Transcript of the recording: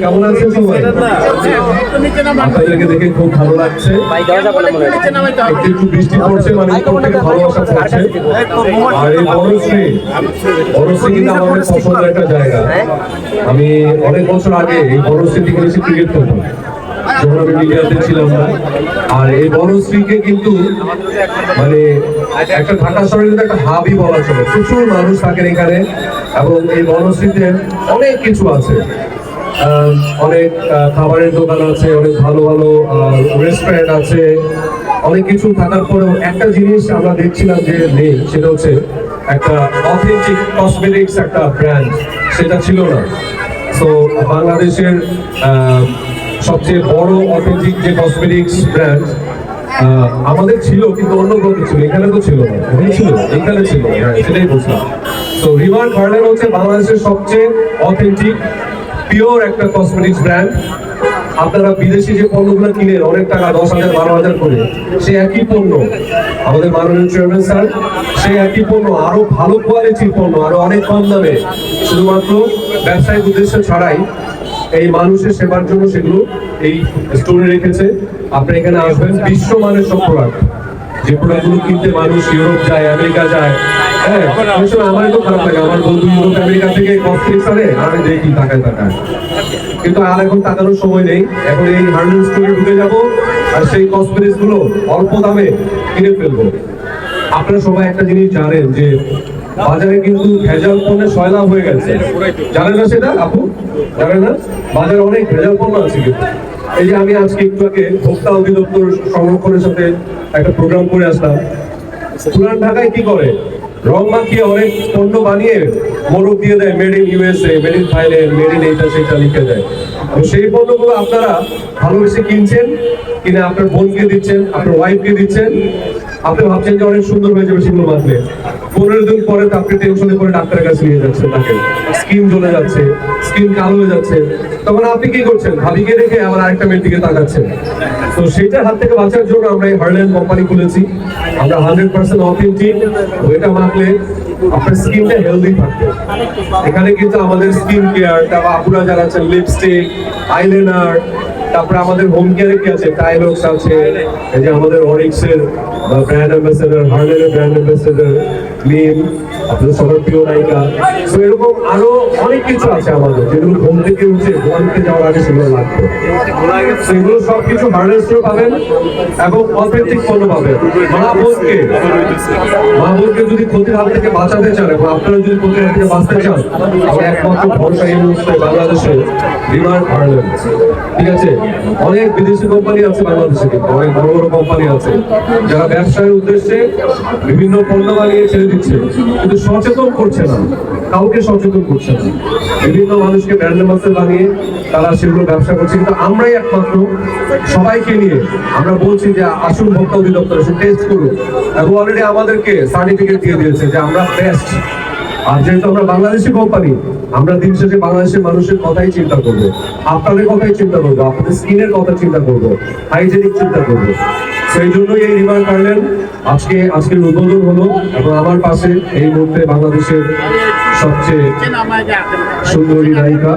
কেমন সবাই? আপনাদেরকে দেখে খুব ভালো লাগছে। একটু একটু বৃষ্টি পড়ছে মানে উপর থেকে ভালোবাসা পড়ছে। আর এই বনশ্রী বনশ্রী কিন্তু আমাদের পছন্দের একটা জায়গা। আমি অনেক বছর আগে এই থেকে এসে ক্রিকেট খেলতাম। যখন আমি মিডিয়াতে ছিলাম না। আর এই বনশ্রীকে কিন্তু মানে একটা ঢাকা শহরের কিন্তু একটা হাবই বলা চলে। প্রচুর মানুষ থাকেন এখানে। এবং এই বনশ্রীতে অনেক কিছু আছে। অনেক খাবারের দোকান আছে অনেক ভালো ভালো রেস্টুরেন্ট আছে। অনেক কিছু থাকার পরেও একটা জিনিস আমরা দেখছিলাম যে নেই সেটা হচ্ছে একটা অথেন্টিক কসমেটিক্স একটা ব্র্যান্ড সেটা ছিল না। তো বাংলাদেশের সবচেয়ে বড় অথেন্টিক যে কসমেটিক্স ব্র্যান্ড আমাদের ছিল কিন্তু অন্য কোথাও ছিল এখানে তো ছিল না। ছিল এখানে ছিল হ্যাঁ, সেটাই বুঝলাম। তো রিভার গার্ডেন হচ্ছে বাংলাদেশের সবচেয়ে অথেন্টিক পিওর একটা কসমেটিক্স ব্র্যান্ড আপনারা বিদেশি যে পণ্যগুলো কিনেন, অনেক টাকা, দশ হাজার, বারো হাজার করে, সে একই পণ্য। আমাদের মাননীয় চেয়ারম্যান স্যার সেই একই পণ্য, আরও ভালো কোয়ালিটির পণ্য, আরও অনেক কম দামে। শুধুমাত্র ব্যবসায়িক উদ্দেশ্য ছাড়াই এই মানুষের সেবার জন্য সেগুলো এই স্টোরে রেখেছে। আপনি এখানে আসবেন, বিশ্বমানের সব প্রোডাক্ট যে প্রোডাক্টগুলো কিনতে মানুষ ইউরোপ যায়, আমেরিকা যায় হ্যাঁ অনেক সময় আমারই তো খারাপ লাগে। আমার বন্ধু ইউরোপ আমেরিকা থেকে আমি দেখি কিন্তু আর এখন তাকানোর সময় নেই। এখন এই হার্ডওয়্যার স্টোরে ঢুকে যাব আর সেই কসমেটিক্সগুলো অল্প দামে কিনে ফেলব। আপনারা সবাই একটা জিনিস জানেন যে বাজারে কিন্তু ভেজাল পণ্যের সয়লাভ হয়ে গেছে। জানেন না সেটা আপু? জানেন না? বাজারে অনেক ভেজাল পণ্য আছে কিন্তু। এই যে আমি আজকে একটু আগে ভোক্তা অধিদপ্তর সংরক্ষণের সাথে একটা প্রোগ্রাম করে আসলাম। পুরান ঢাকায় কি করে? রং মাখিয়ে অনেক পণ্য বানিয়ে মোড়ক দিয়ে দেয় made in USA made in Thailand made in এইটা সেটা লিখে দেয়। তো সেই পণ্যগুলো আপনারা ভালোবেসে কিনছেন, কিনে আপনার বোনকে দিচ্ছেন, আপনার ওয়াইফকে দিচ্ছেন আপনি ভাবছেন যে অনেক সুন্দর হয়ে যাবে সেগুলো বাঁধলে পনেরো দিন পরে তো আপনি টেনশনে করে ডাক্তারের কাছে নিয়ে যাচ্ছেন তাকে। স্কিন জ্বলে যাচ্ছে স্কিন কালো হয়ে যাচ্ছে। তখন আপনি কি করছেন? ভাবিকে রেখে আবার আরেকটা মেয়ের দিকে তাকাচ্ছেন। তো সেটার হাত থেকে বাঁচার জন্য আমরা এই হার্লেন কোম্পানি খুলেছি। আমরা হান্ড্রেড পার্সেন্ট অথেন্টিক ওইটা মাখলে আপনার স্কিনটা হেলদি থাকবে। এখানে কিন্তু আমাদের স্কিন কেয়ার তারপর আপুরা যারা আছেন লিপস্টিক আইলাইনার তারপরে আমাদের হোম কেয়ারে কি আছে টাইলক্স আছে, এই যে আমাদের অরিক্সের ব্র্যান্ড অ্যাম্বাসেডর হার্লেনের ব্র্যান্ড অ্যাম্বাসেডর আপনাদের সবার প্রিয় নায়িকা। তো এরকম আরও অনেক কিছু আছে আমাদের, যেগুলো থেকে যাওয়ার আগে লাগবে। সেগুলো হার্ডওয়্যার স্টোর পাবেন এবং অথেন্টিক পণ্য পাবেন। মা বোনকে, মা যদি ক্ষতির হাত থেকে বাঁচাতে চান, এবং আপনারা যদি ক্ষতির হাত থেকে বাঁচতে চান, তাহলে একমাত্র ভরসা এই মুহূর্তে বাংলাদেশে হার্লেন ঠিক আছে? অনেক বিদেশি কোম্পানি আছে বাংলাদেশে কিন্তু, অনেক বড় বড় কোম্পানি আছে। যারা ব্যবসায়ের উদ্দেশ্যে বিভিন্ন পণ্য বানিয়ে ছেড়ে দিচ্ছে, কিন্তু সচেতন করছে না, কাউকে সচেতন করছে না। বিভিন্ন মানুষকে ব্র্যান্ড অ্যাম্বাসেডর বানিয়ে তারা সেগুলো ব্যবসা করছে, কিন্তু আমরাই একমাত্র সবাইকে নিয়ে আমরা বলছি যে আসুন ভোক্তা অধিদপ্তর এসে টেস্ট করুন। এবং অলরেডি আমাদেরকে সার্টিফিকেট দিয়ে দিয়েছে যে আমরা বেস্ট আর যেহেতু আমরা বাংলাদেশি কোম্পানি আমরা দিন শেষে বাংলাদেশের মানুষের কথাই চিন্তা করব। আপনাদের কথাই চিন্তা করব, আপনাদের স্কিনের কথা চিন্তা করব হাইজেনিক চিন্তা করব। সেই জন্যই এই রিমার গার্ডেন আজকে আজকের উদ্বোধন হলো এবং আমার পাশে এই মুহূর্তে বাংলাদেশের সবচেয়ে সুন্দরী নায়িকা।